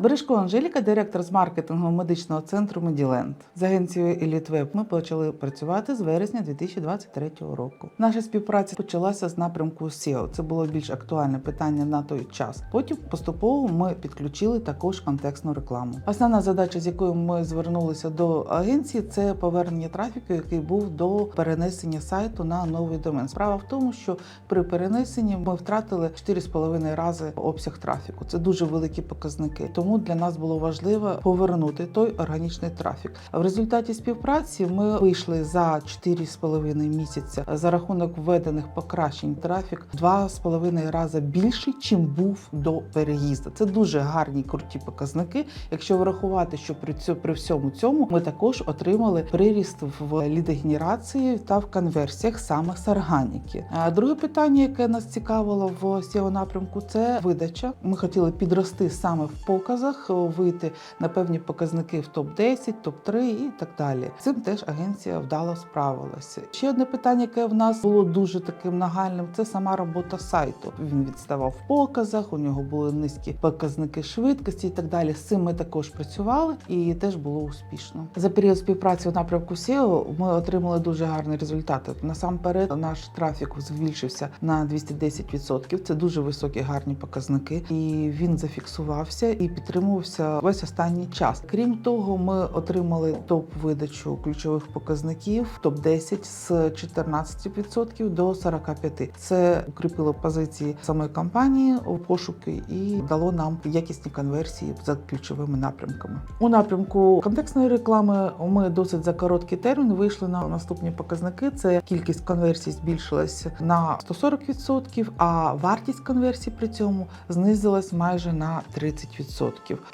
Бережко Анжеліка, директор з маркетингу медичного центру Меділенд. З агенцією Елітвеб ми почали працювати з вересня 2023 року. Наша співпраця почалася з напрямку SEO. Це було більш актуальне питання на той час. Потім поступово ми підключили також контекстну рекламу. Основна задача, з якою ми звернулися до агенції, це повернення трафіку, який був до перенесення сайту на новий домен. Справа в тому, що при перенесенні ми втратили 4,5 рази обсяг трафіку. Це дуже великі показники. Тому для нас було важливо повернути той органічний трафік. В результаті співпраці ми вийшли за 4,5 місяця за рахунок введених покращень трафік 2,5 рази більший, чим був до переїзду. Це дуже гарні круті показники. Якщо врахувати, що при цьому при всьому цьому ми також отримали приріст в лідогенерації та в конверсіях саме з органіки. А друге питання, яке нас цікавило в SEO напрямку, це видача. Ми хотіли підрости саме в показах, вийти на певні показники в топ 10 топ 3 і так далі. Цим теж агенція вдало справилася. Ще одне питання, яке в нас було дуже таким нагальним, це сама робота сайту. Він відставав в показах, у нього були низькі показники швидкості і так далі. З цим ми також працювали і теж було успішно. За період співпраці у напрямку SEO ми отримали дуже гарні результати. Насамперед, наш трафік збільшився на 210%. Це дуже високі гарні показники, і він зафіксувався і підтримувався весь останній час. Крім того, ми отримали топ видачу ключових показників топ 10 з 14% до 45%. Це укріпило позиції самої компанії у пошуки і дало нам якісні конверсії за ключовими напрямками. У напрямку контекстної реклами ми досить за короткий термін вийшли на наступні показники. Це кількість конверсій збільшилась на 140%, а вартість конверсій при цьому знизилась майже на 30%.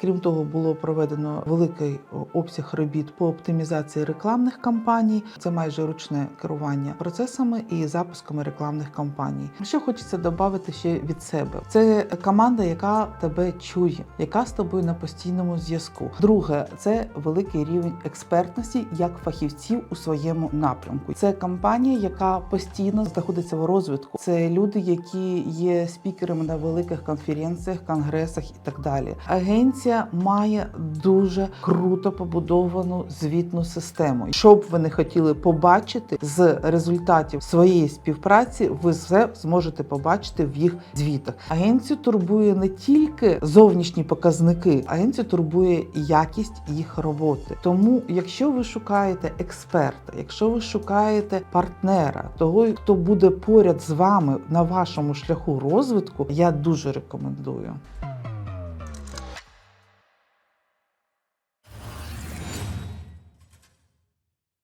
Крім того, було проведено великий обсяг робіт по оптимізації рекламних кампаній. Це майже ручне керування процесами і запусками рекламних кампаній. Що хочеться додати ще від себе? Це команда, яка тебе чує, яка з тобою на постійному зв'язку. Друге, це великий рівень експертності як фахівців у своєму напрямку. Це компанія, яка постійно знаходиться в розвитку. Це люди, які є спікерами на великих конференціях, конгресах і так далі. Агенція має дуже круто побудовану звітну систему. Що б ви не хотіли побачити з результатів своєї співпраці, ви все зможете побачити в їх звітах. Агенцію турбує не тільки зовнішні показники, агенцію турбує якість їх роботи. Тому, якщо ви шукаєте експерта, якщо ви шукаєте партнера, того, хто буде поряд з вами на вашому шляху розвитку, я дуже рекомендую.